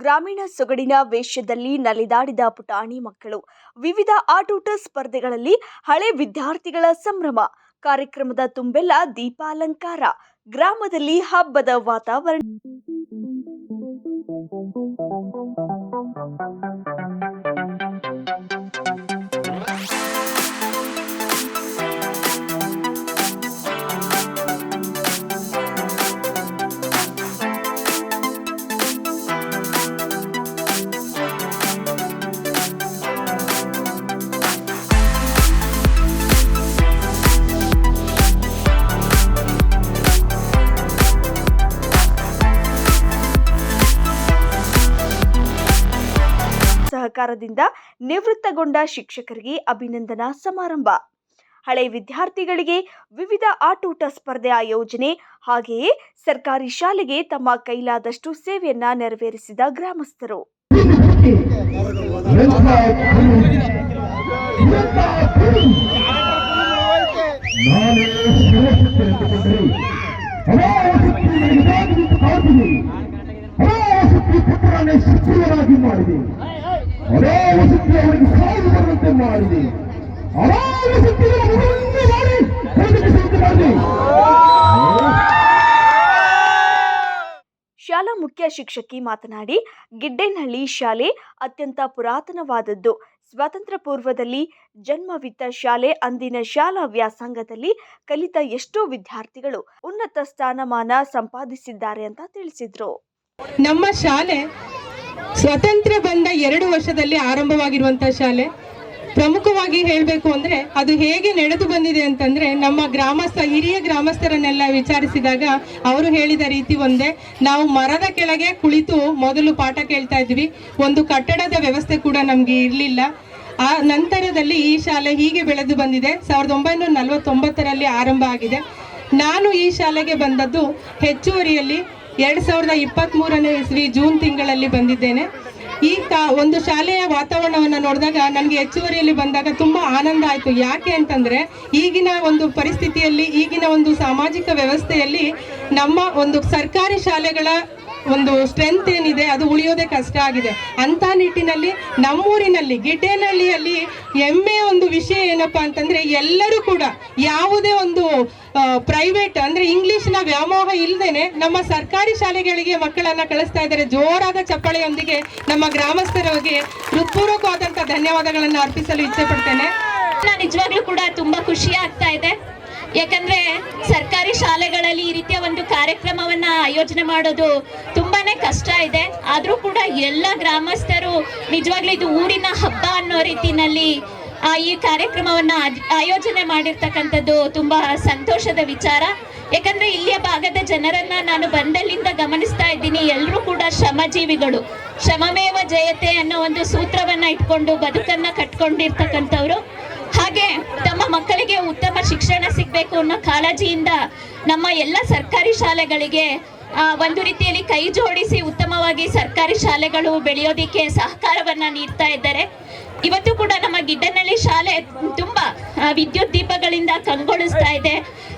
ಗ್ರಾಮೀಣ ಸೊಗಡಿನ ವೇಷದಲ್ಲಿ ನಲಿದಾಡಿದ ಪುಟಾಣಿ ಮಕ್ಕಳು. ವಿವಿಧ ಆಟೋಟ ಸ್ಪರ್ಧೆಗಳಲ್ಲಿ ಹಳೆ ವಿದ್ಯಾರ್ಥಿಗಳ ಸಂಭ್ರಮ. ಕಾರ್ಯಕ್ರಮದ ತುಂಬೆಲ್ಲ ದೀಪಾಲಂಕಾರ. ಗ್ರಾಮದಲ್ಲಿ ಹಬ್ಬದ ವಾತಾವರಣ. ಸಹಕಾರದಿಂದ ನಿವೃತ್ತಗೊಂಡ ಶಿಕ್ಷಕರಿಗೆ ಅಭಿನಂದನಾ ಸಮಾರಂಭ. ಹಳೆ ವಿದ್ಯಾರ್ಥಿಗಳಿಗೆ ವಿವಿಧ ಆಟೋಟ ಸ್ಪರ್ಧೆ ಆಯೋಜನೆ ಹಾಗೆಯೇ ಸರ್ಕಾರಿ ಶಾಲೆಗೆ ತಮ್ಮ ಕೈಲಾದಷ್ಟು ಸೇವೆಯನ್ನ ನೆರವೇರಿಸಿದ ಗ್ರಾಮಸ್ಥರು. ಮಾಡಿದೆ. ಅನಾವಶ್ಯಕ ಅವರಿಗೆ ಸಾವು ಬರುವಂತೆ ಮಾಡಿದೆ ಅನಾವಶ್ಯಕ ಮಗುವನ್ನು ಮಾಡಿ. ಮಾಡಿದೆ ಶಾಲಾ ಮುಖ್ಯ ಶಿಕ್ಷಕಿ ಮಾತನಾಡಿ ಗಿಡ್ಡೇನಹಳ್ಳಿ ಶಾಲೆ ಅತ್ಯಂತ ಪುರಾತನವಾದದ್ದು. ಸ್ವಾತಂತ್ರ್ಯ ಪೂರ್ವದಲ್ಲಿ ಜನ್ಮವಿತ್ತ ಶಾಲೆ ಅಂದಿನ ಶಾಲಾ ವ್ಯಾಸಂಗದಲ್ಲಿ ಕಲಿತ ಎಷ್ಟೋ ವಿದ್ಯಾರ್ಥಿಗಳು ಉನ್ನತ ಸ್ಥಾನಮಾನ ಸಂಪಾದಿಸಿದ್ದಾರೆ ಅಂತ ತಿಳಿಸಿದ್ರು. ನಮ್ಮ ಶಾಲೆ ಸ್ವತಂತ್ರ ಬಂದ ಎರಡು ವರ್ಷದಲ್ಲಿ ಆರಂಭವಾಗಿರುವಂತಹ ಶಾಲೆ. ಪ್ರಮುಖವಾಗಿ ಹೇಳಬೇಕು ಅಂದ್ರೆ ಅದು ಹೇಗೆ ನಡೆದು ಬಂದಿದೆ ಅಂತಂದ್ರೆ ನಮ್ಮ ಗ್ರಾಮಸ್ಥ, ಹಿರಿಯ ಗ್ರಾಮಸ್ಥರನ್ನೆಲ್ಲ ವಿಚಾರಿಸಿದಾಗ ಅವರು ಹೇಳಿದ ರೀತಿ ಒಂದೇ. ನಾವು ಮರದ ಕೆಳಗೆ ಕುಳಿತು ಮೊದಲು ಪಾಠ ಕೇಳ್ತಾ ಇದ್ವಿ. ಒಂದು ಕಟ್ಟಡದ ವ್ಯವಸ್ಥೆ ಕೂಡ ನಮ್ಗೆ ಇರಲಿಲ್ಲ. ಆ ನಂತರದಲ್ಲಿ ಈ ಶಾಲೆ ಹೀಗೆ ಬೆಳೆದು ಬಂದಿದೆ. ಸಾವಿರದ ಒಂಬೈನೂರ ನಲವತ್ತೊಂಬತ್ತರಲ್ಲಿ ಆರಂಭ ಆಗಿದೆ. ನಾನು ಈ ಶಾಲೆಗೆ ಬಂದದ್ದು ಹೆಚ್ಚುವರಿಯಲ್ಲಿ ಎರಡ್ ಸಾವಿರದ ಇಪ್ಪತ್ತ್ ಮೂರನೇ ಇಸ್ವಿ ಜೂನ್ ತಿಂಗಳಲ್ಲಿ ಬಂದಿದ್ದೇನೆ. ಈ ಕಾ ಒಂದು ಶಾಲೆಯ ವಾತಾವರಣವನ್ನು ನೋಡಿದಾಗ ನನಗೆ ಹೆಚ್ಚುವರಿಯಲ್ಲಿ ಬಂದಾಗ ತುಂಬ ಆನಂದ ಆಯಿತು. ಯಾಕೆ ಅಂತಂದರೆ, ಈಗಿನ ಒಂದು ಪರಿಸ್ಥಿತಿಯಲ್ಲಿ, ಈಗಿನ ಒಂದು ಸಾಮಾಜಿಕ ವ್ಯವಸ್ಥೆಯಲ್ಲಿ ನಮ್ಮ ಒಂದು ಸರ್ಕಾರಿ ಶಾಲೆಗಳ ಒಂದು ಸ್ಟ್ರೆಂತ್ ಏನಿದೆ, ಅದು ಉಳಿಯೋದೇ ಕಷ್ಟ ಆಗಿದೆ. ಅಂತ ನಿಟ್ಟಿನಲ್ಲಿ, ನಮ್ಮೂರಿನಲ್ಲಿ, ಗಿಡ್ಡೇನಹಳ್ಳಿಯಲ್ಲಿ ಹೆಮ್ಮೆಯ ಒಂದು ವಿಷಯ ಏನಪ್ಪಾ ಅಂತಂದ್ರೆ, ಎಲ್ಲರೂ ಕೂಡ ಯಾವುದೇ ಒಂದು ಪ್ರೈವೇಟ್ ಅಂದ್ರೆ ಇಂಗ್ಲಿಷ್ನ ವ್ಯಾಮೋಹ ಇಲ್ಲದೇನೆ ನಮ್ಮ ಸರ್ಕಾರಿ ಶಾಲೆಗಳಿಗೆ ಮಕ್ಕಳನ್ನ ಕಳಿಸ್ತಾ ಇದ್ದಾರೆ. ಜೋರಾದ ಚಪ್ಪಾಳೆಯೊಂದಿಗೆ ನಮ್ಮ ಗ್ರಾಮಸ್ಥರಿಗೆ ಹೃತ್ಪೂರ್ವಕವಾದಂತಹ ಧನ್ಯವಾದಗಳನ್ನು ಅರ್ಪಿಸಲು ಇಚ್ಛೆ ಪಡ್ತೇನೆ. ನಿಜವಾಗ್ಲೂ ಕೂಡ ತುಂಬಾ ಖುಷಿ ಆಗ್ತಾ ಇದೆ. ಯಾಕಂದ್ರೆ ಸರ್ಕಾರಿ ಶಾಲೆಗಳಲ್ಲಿ ಈ ರೀತಿಯ ಒಂದು ಕಾರ್ಯಕ್ರಮವನ್ನ ಆಯೋಜನೆ ಮಾಡೋದು ತುಂಬಾನೇ ಕಷ್ಟ ಇದೆ. ಆದರೂ ಕೂಡ ಎಲ್ಲ ಗ್ರಾಮಸ್ಥರು ನಿಜವಾಗ್ಲೂ ಇದು ಊರಿನ ಹಬ್ಬ ಅನ್ನೋ ರೀತಿನಲ್ಲಿ ಈ ಕಾರ್ಯಕ್ರಮವನ್ನ ಆಯೋಜನೆ ಮಾಡಿರ್ತಕ್ಕಂಥದ್ದು ತುಂಬಾ ಸಂತೋಷದ ವಿಚಾರ. ಯಾಕಂದ್ರೆ ಇಲ್ಲಿಯ ಭಾಗದ ಜನರನ್ನ ನಾನು ಬಂದಲ್ಲಿಂದ ಗಮನಿಸ್ತಾ ಇದ್ದೀನಿ. ಎಲ್ಲರೂ ಕೂಡ ಶ್ರಮಜೀವಿಗಳು. ಶ್ರಮಮೇವ ಜಯತೆ ಅನ್ನೋ ಒಂದು ಸೂತ್ರವನ್ನ ಇಟ್ಕೊಂಡು ಬದುಕನ್ನ ಕಟ್ಕೊಂಡಿರ್ತಕ್ಕಂಥವ್ರು. ಹಾಗೆ ತಮ್ಮ ಮಕ್ಕಳಿಗೆ ಉತ್ತಮ ಶಿಕ್ಷಣ ಸಿಗಬೇಕು ಅನ್ನೋ ಕಾಳಜಿಯಿಂದ ನಮ್ಮ ಎಲ್ಲ ಸರ್ಕಾರಿ ಶಾಲೆಗಳಿಗೆ ಒಂದು ರೀತಿಯಲ್ಲಿ ಕೈ ಜೋಡಿಸಿ ಉತ್ತಮವಾಗಿ ಸರ್ಕಾರಿ ಶಾಲೆಗಳು ಬೆಳೆಯೋದಿಕ್ಕೆ ಸಹಕಾರವನ್ನ ನೀಡ್ತಾ ಇದ್ದಾರೆ. ಇವತ್ತು ಕೂಡ ನಮ್ಮ ಗಿಡ್ಡನಹಳ್ಳಿ ಶಾಲೆ ತುಂಬಾ ವಿದ್ಯುತ್ ದೀಪಗಳಿಂದ ಕಂಗೊಳಿಸ್ತಾ ಇದೆ.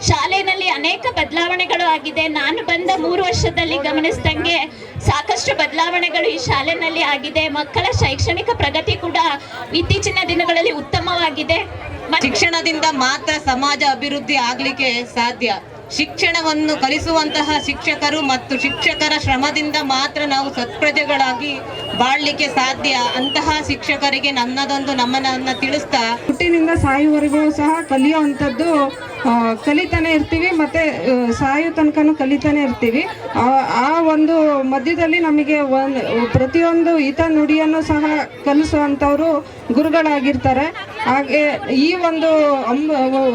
ಶಾಲೆಯಲ್ಲಿ ಅನೇಕ ಬದಲಾವಣೆಗಳು ಆಗಿದೆ. ನಾನು ಬಂದ ಮೂರು ವರ್ಷದಲ್ಲಿ ಗಮನಿಸಿದಂಗೆ ಸಾಕಷ್ಟು ಬದಲಾವಣೆಗಳು ಈ ಶಾಲೆಯಲ್ಲಿ ಆಗಿದೆ. ಮಕ್ಕಳ ಶೈಕ್ಷಣಿಕ ಪ್ರಗತಿ ಕೂಡ ಇತ್ತೀಚಿನ ದಿನಗಳಲ್ಲಿ ಉತ್ತಮವಾಗಿದೆ. ಶಿಕ್ಷಣದಿಂದ ಮಾತ್ರ ಸಮಾಜ ಅಭಿವೃದ್ಧಿ ಆಗ್ಲಿಕ್ಕೆ ಸಾಧ್ಯ. ಶಿಕ್ಷಣವನ್ನು ಕಲಿಸುವಂತಹ ಶಿಕ್ಷಕರು ಮತ್ತು ಶಿಕ್ಷಕರ ಶ್ರಮದಿಂದ ಮಾತ್ರ ನಾವು ಸತ್ಪ್ರಜೆಗಳಾಗಿ ಬಾಳ್ಲಿಕ್ಕೆ ಸಾಧ್ಯ. ಅಂತಹ ಶಿಕ್ಷಕರಿಗೆ ನನ್ನದೊಂದು ನಮ್ಮನನ್ನ ತಿಳಿಸ್ತಾ. ಹುಟ್ಟಿನಿಂದ ಸಾಯುವವರೆಗೂ ಸಹ ಕಲಿಯುವಂಥದ್ದು ಕಲಿತಾನೆ ಇರ್ತೀವಿ ಮತ್ತೆ ಸಾಯು ತನಕನೂ ಕಲಿತಾನೆ ಇರ್ತೀವಿ. ಆ ಒಂದು ಮಧ್ಯದಲ್ಲಿ ನಮಗೆ ಒಂದು ಪ್ರತಿಯೊಂದು ಹಿತ ನುಡಿಯನ್ನು ಸಹ ಕಲಿಸುವಂಥವ್ರು ಗುರುಗಳಾಗಿರ್ತಾರೆ. ಹಾಗೆ ಈ ಒಂದು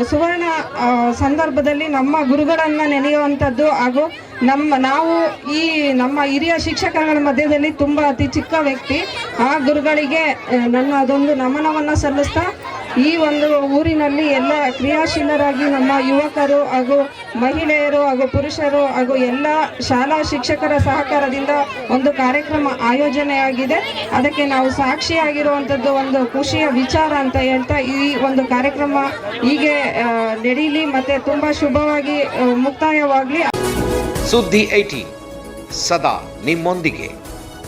ಸುವರ್ಣ ಸಂದರ್ಭದಲ್ಲಿ ನಮ್ಮ ಗುರುಗಳನ್ನ ನೆನೆಯುವಂಥದ್ದು ಹಾಗೂ ನಮ್ಮ, ನಾವು ಈ ನಮ್ಮ ಹಿರಿಯ ಶಿಕ್ಷಕರ ಮಧ್ಯದಲ್ಲಿ ತುಂಬ ಅತಿ ಚಿಕ್ಕ ವ್ಯಕ್ತಿ. ಆ ಗುರುಗಳಿಗೆ ನನ್ನ ಅದೊಂದು ನಮನವನ್ನು ಸಲ್ಲಿಸ್ತಾ ಈ ಒಂದು ಊರಿನಲ್ಲಿ ಎಲ್ಲ ಕ್ರಿಯಾಶೀಲರಾಗಿ ನಮ್ಮ ಯುವಕರು ಹಾಗೂ ಮಹಿಳೆಯರು ಹಾಗೂ ಪುರುಷರು ಹಾಗೂ ಎಲ್ಲ ಶಾಲಾ ಶಿಕ್ಷಕರ ಸಹಕಾರದಿಂದ ಒಂದು ಕಾರ್ಯಕ್ರಮ ಆಯೋಜನೆಯಾಗಿದೆ. ಅದಕ್ಕೆ ನಾವು ಸಾಕ್ಷಿಯಾಗಿರುವಂಥದ್ದು ಒಂದು ಖುಷಿಯ ವಿಚಾರ ಅಂತ ಹೇಳ್ತಾ ಈ ಒಂದು ಕಾರ್ಯಕ್ರಮ ಹೀಗೆ ನಡೀಲಿ ಮತ್ತೆ ತುಂಬಾ ಶುಭವಾಗಿ ಮುಕ್ತಾಯವಾಗಲಿ. ಸುದ್ದಿ ಐಟಿ ಸದಾ ನಿಮ್ಮೊಂದಿಗೆ.